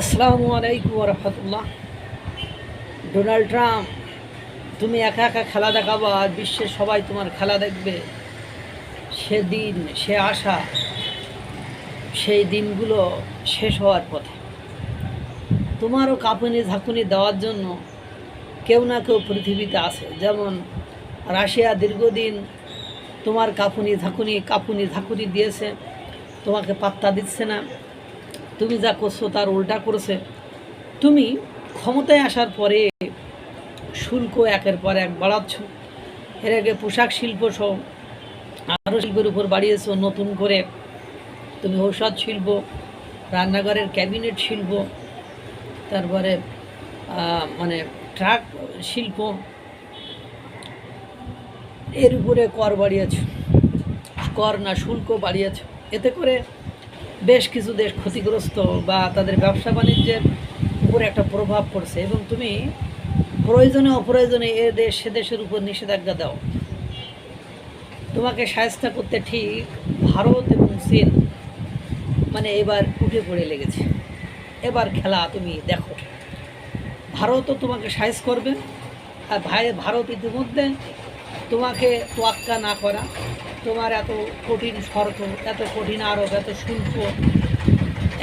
আসসালামু আলাইকুম রহমতুল্লাহ। Donald Trump, তুমি একা একা খেলা দেখাবো আর বিশ্বের সবাই তোমার খেলা দেখবে। সেদিন সে আশা, সেই দিনগুলো শেষ হওয়ার পথে। তোমারও কাঁপুনি ঝাঁকুনি দেওয়ার জন্য কেউ না কেউ পৃথিবীতে আছে। যেমন রাশিয়া দীর্ঘদিন তোমার কাঁপুনি ঝাঁকুনি কাঁপুনি ঝাঁকুনি দিয়েছে, তোমাকে পাত্তা দিচ্ছে না। তুমি যা করছ, তার উল্টা করেছে। তুমি ক্ষমতায় আসার পরে শুল্ক একের পর এক বাড়াচ্ছ। এর আগে পোশাক শিল্প সহ আরও শিল্পের উপর বাড়িয়েছো, নতুন করে তুমি ঔষধ শিল্প, রান্নাঘরের ক্যাবিনেট শিল্প, তারপরে মানে ট্রাক শিল্প, এর উপরে কর বাড়িয়েছ। কর না শুল্ক বাড়িয়েছ। এতে করে বেশ কিছু দেশ ক্ষতিগ্রস্ত বা তাদের ব্যবসা বাণিজ্যের উপরে একটা প্রভাব পড়ছে এবং তুমি প্রয়োজনে অপ্রয়োজনে এ দেশ, সে দেশের উপর নিষেধাজ্ঞা দাও। তোমাকে সায়স্তা করতে ঠিক ভারত এবং চীন মানে এবার উঠে পড়ে লেগেছে। এবার খেলা তুমি দেখো। ভারতও তোমাকে সাইজ করবে আর ভাই, ভারত ইতিমধ্যে তোমাকে তোয়াক্কা না করা তোমার এত কঠিন শর্ত এত কঠিন আরোপ এত শুল্ক,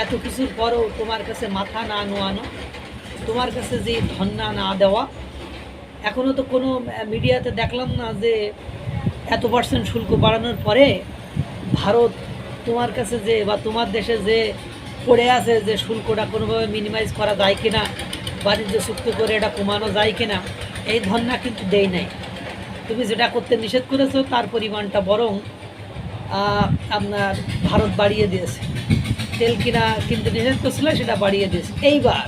এত কিছুর পরেও তোমার কাছে মাথা না নোয়ানো, তোমার কাছে যে ধন্না না দেওয়া এখনও তো কোনো মিডিয়াতে দেখলাম না যে এত পার্সেন্ট শুল্ক বাড়ানোর পরে ভারত তোমার কাছে যে বা তোমার দেশে যে পড়ে আছে যে শুল্কটা কোনোভাবে মিনিমাইজ করা যায় কিনা, বাণিজ্য চুক্তি করে এটা কমানো যায় কিনা, এই ধন্না কিন্তু দেয় নাই। তুমি যেটা করতে নিষেধ করেছ, তার পরিমাণটা বরং আপনার ভারত বাড়িয়ে দিয়েছে। তেল কিনা কিনতে নিষেধ করছিল, সেটা বাড়িয়ে দিয়েছে। এইবার,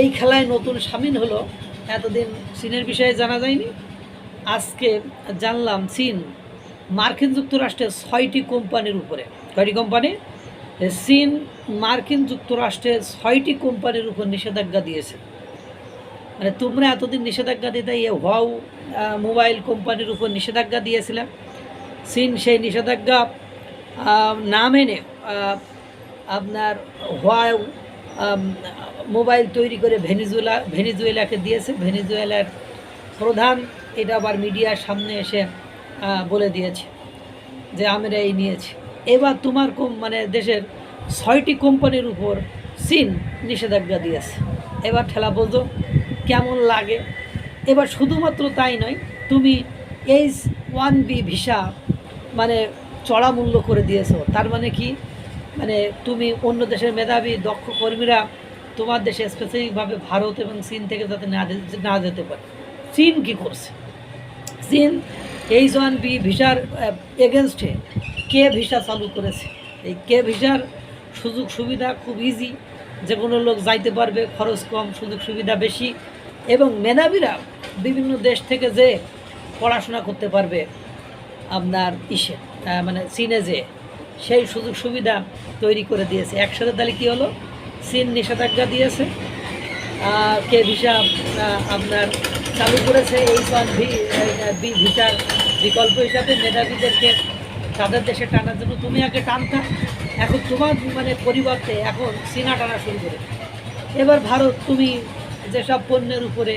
এই খেলায় নতুন সামিল হলো, এতদিন চীনের বিষয়ে জানা যায়নি। আজকে জানলাম চীন মার্কিন যুক্তরাষ্ট্রের ছয়টি কোম্পানির উপরে। কয়টি কোম্পানি? চীন মার্কিন যুক্তরাষ্ট্রের ছয়টি কোম্পানির উপর নিষেধাজ্ঞা দিয়েছে। মানে তোমরা এতদিন নিষেধাজ্ঞা দিতে ইয়ে হোয়াও মোবাইল কোম্পানির উপর নিষেধাজ্ঞা দিয়েছিলাম। চীন সেই নিষেধাজ্ঞা না মেনে আপনার হোয়াও মোবাইল তৈরি করে ভেনিজুয়েলা, ভেনিজুয়েলাকে দিয়েছে। ভেনিজুয়েলার প্রধান, এটা আবার মিডিয়ার সামনে এসে বলে দিয়েছে যে আমরা এই নিয়েছি। এবার তোমার কোম মানে দেশের ছয়টি কোম্পানির উপর চীন নিষেধাজ্ঞা দিয়েছে। এবার ঠেলা বোঝো কেমন লাগে? এবার শুধুমাত্র তাই নয়, তুমি এইচ ওয়ান বি ভিসা মানে চড়া মূল্য করে দিয়েছ। তার মানে কি? মানে তুমি অন্য দেশের মেধাবী, দক্ষ কর্মীরা তোমার দেশে স্পেসিফিকভাবে ভারত এবং চীন থেকে যাতে না না যেতে পারে। চীন কি করছে? চীন এইচ ওয়ান বি ভিসার এগেনস্টে কে ভিসা চালু করেছে? এই কে ভিসার সুযোগ সুবিধা খুব ইজি যে কোনো লোক যাইতে পারবে, খরচ কম সুযোগ সুবিধা বেশি। এবং মেধাবীরা বিভিন্ন দেশ থেকে যে পড়াশোনা করতে পারবে আপনার ইসে মানে চীনে যে সেই সুযোগ সুবিধা তৈরি করে দিয়েছে। একসাথে তাহলে কী হলো? চীন নিষেধাজ্ঞা দিয়েছে। কে ভিসা আপনার চালু করেছে এই ভি বি ভিসার বিকল্প হিসাবে মেধাবীদেরকে তাদের দেশে টানার জন্য তুমি আগে টানতা। এখন তোমার মানে পরিবর্তে এখন চীনা টানা শুরু করে। এবার ভারত, তুমি যেসব পণ্যের উপরে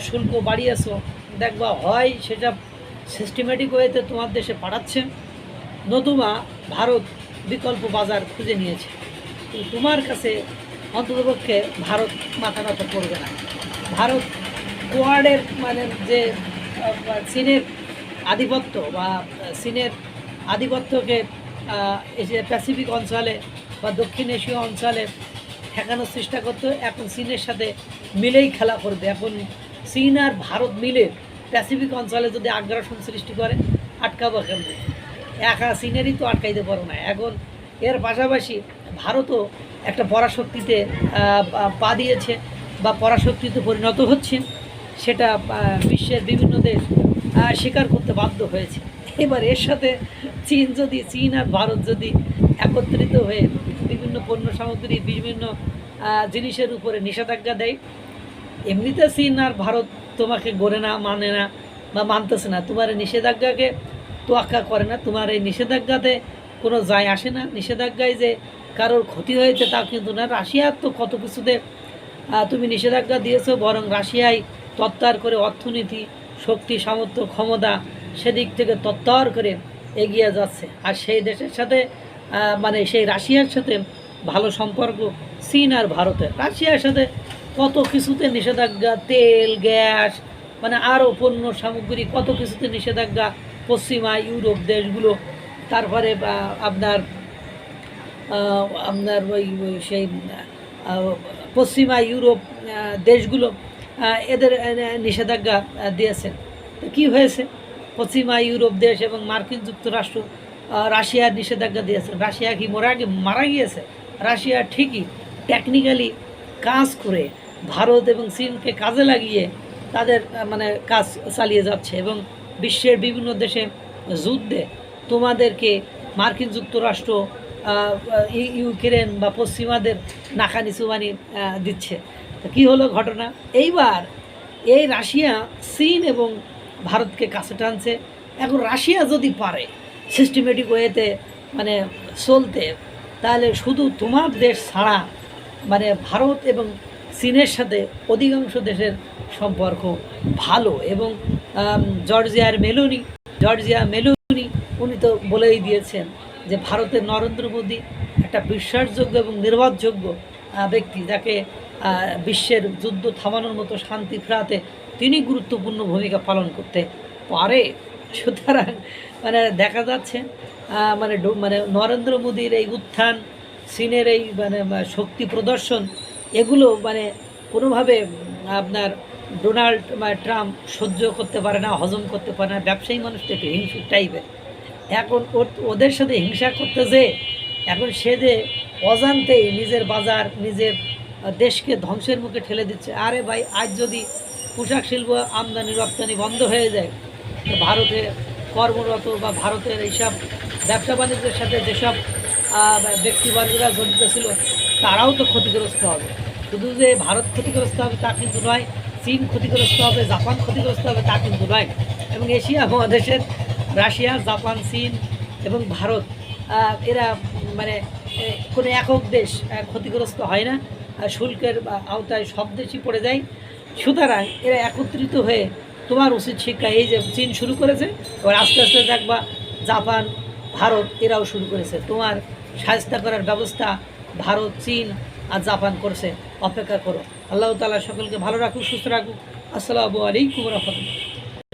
শুল্ক বাড়িয়েছো দেখবা হয় সেটা সিস্টেমেটিক ওয়েতে তোমার দেশে পাঠাচ্ছে। নতুবা ভারত বিকল্প বাজার খুঁজে নিয়েছে। তোমার কাছে অন্ততপক্ষে ভারত মাথা নত করবে না। ভারত কোয়াডের মানে যে চীনের আধিপত্য বা চীনের আধিপত্যকে আহ, এই যে প্যাসিফিক অঞ্চলে বা দক্ষিণ এশীয় অঞ্চলে ঠেকানোর চেষ্টা করতো। এখন চীনের সাথে মিলেই খেলা করবে। এখন চীন আর ভারত মিলে প্যাসিফিক অঞ্চলে যদি আগ্রাসন সৃষ্টি করে, আটকাবো কেমন? একা চীনেরই তো আটকাইতে পারো না। এখন এর পাশাপাশি ভারতও একটা পরাশক্তিতে পা- দিয়েছে বা পরাশক্তিতে পরিণত হচ্ছে। সেটা বিশ্বের বিভিন্ন দেশ স্বীকার করতে বাধ্য হয়েছে। এবার এর সাথে চীন যদি, চীন আর ভারত যদি একত্রিত হয়ে বিভিন্ন পণ্য সামগ্রী, বিভিন্ন জিনিসের উপরে নিষেধাজ্ঞা দেয়। এমনিতে চীন আর ভারত তোমাকে গড়ে না মানে না বা মানতেছে না। তোমার এই নিষেধাজ্ঞাকে তোয়াক্কা করে না। তোমার এই নিষেধাজ্ঞাতে কোনো যায় আসে না। নিষেধাজ্ঞায় যে কারোর ক্ষতি হয়েছে তা কিন্তু না। রাশিয়ার তো কত কিছুতে তুমি নিষেধাজ্ঞা দিয়েছ, বরং রাশিয়ায় তত্ত্বার করে অর্থনীতি, শক্তি, সামর্থ্য, ক্ষমতা সেদিক থেকে তত্ত্বর করে এগিয়ে যাচ্ছে। আর সেই দেশের সাথে মানে সেই রাশিয়ার সাথে ভালো সম্পর্ক, চীন আর ভারতের রাশিয়ার সাথে কত কিছুতে নিষেধাজ্ঞা, তেল, গ্যাস মানে আরও পণ্য সামগ্রী, কত কিছুতে নিষেধাজ্ঞা, পশ্চিমা ইউরোপ দেশগুলো, তারপরে আপনার আপনার ওই সেই পশ্চিমা ইউরোপ দেশগুলো এদের নিষেধাজ্ঞা দিয়েছেন। তো কী হয়েছে? পশ্চিমা ইউরোপ দেশ এবং মার্কিন যুক্তরাষ্ট্র রাশিয়ার নিষেধাজ্ঞা দিয়েছে। রাশিয়া কি মারা মারা গিয়েছে? রাশিয়া ঠিকই টেকনিক্যালি কাজ করে ভারত এবং চীনকে কাজে লাগিয়ে তাদের মানে কাজ চালিয়ে যাচ্ছে এবং বিশ্বের বিভিন্ন দেশে যুদ্ধে তোমাদেরকে মার্কিন যুক্তরাষ্ট্র ইউক্রেন বা পশ্চিমাদের নাকানি চুবানি দিচ্ছে। কী হলো ঘটনা? এইবার এই রাশিয়া চীন এবং ভারতকে কাছে টানছে। এখন রাশিয়া যদি পারে সিস্টেমেটিক ওয়েতে মানে চলতে, তাহলে শুধু তোমার দেশ ছাড়া মানে ভারত এবং চীনের সাথে অধিকাংশ দেশের সম্পর্ক ভালো এবং জর্জিয়ার মেলোনি, জর্জিয়া, মেলোনি, উনি তো বলেই দিয়েছেন যে ভারতের নরেন্দ্র মোদী একটা বিশ্বাসযোগ্য এবং নির্ভরযোগ্য ব্যক্তি, যাকে বিশ্বের যুদ্ধ থামানোর মতো শান্তি ফেরাতে তিনি গুরুত্বপূর্ণ ভূমিকা পালন করতে পারে। সুতরাং মানে দেখা যাচ্ছে মানে মানে নরেন্দ্র মোদীর এই উত্থান, চীনের এই মানে শক্তি প্রদর্শন, এগুলো মানে কোনোভাবে আপনার ডোনাল্ড বা ট্রাম্প সহ্য করতে পারে না, হজম করতে পারে না, ব্যবসায়ী মানুষটা একটু হিংসুক টাইপের। এখন ওদের সাথে হিংসা করতে যে, এখন সে যে অজান্তেই নিজের বাজার, নিজের দেশকে ধ্বংসের মুখে ঠেলে দিচ্ছে, আরে ভাই, আজ যদি পোশাক শিল্প আমদানি রপ্তানি বন্ধ হয়ে যায় ভারতে কর্মরত বা ভারতের এইসব ব্যবসা বাণিজ্যের সাথে যেসব ব্যক্তিবর্গরা জড়িত ছিল, তারাও তো ক্ষতিগ্রস্ত হবে। শুধু যে ভারত ক্ষতিগ্রস্ত হবে তা কিন্তু নয়, চীন ক্ষতিগ্রস্ত হবে, জাপান ক্ষতিগ্রস্ত হবে তা কিন্তু নয়। এবং এশিয়া মহাদেশের রাশিয়া, জাপান, চীন এবং ভারত এরা মানে কোনো একক দেশ ক্ষতিগ্রস্ত হয় না। শুল্কের আওতায় সব দেশই পড়ে যায়। সুতরাং এরা একত্রিত হয়ে তোমার উচিত শিক্ষা, এই যে চীন শুরু করেছে, এবার আস্তে আস্তে দেখবা জাপান, ভারত, এরাও শুরু করেছে। তোমার সাহায্য করার ব্যবস্থা ভারত, চীন আর জাপান করছে। অপেক্ষা করো। আল্লাহ তালা সকলকে ভালো রাখুক, সুস্থ রাখুক। আসসালামু আলাইকুম রহমতুল্লাহ।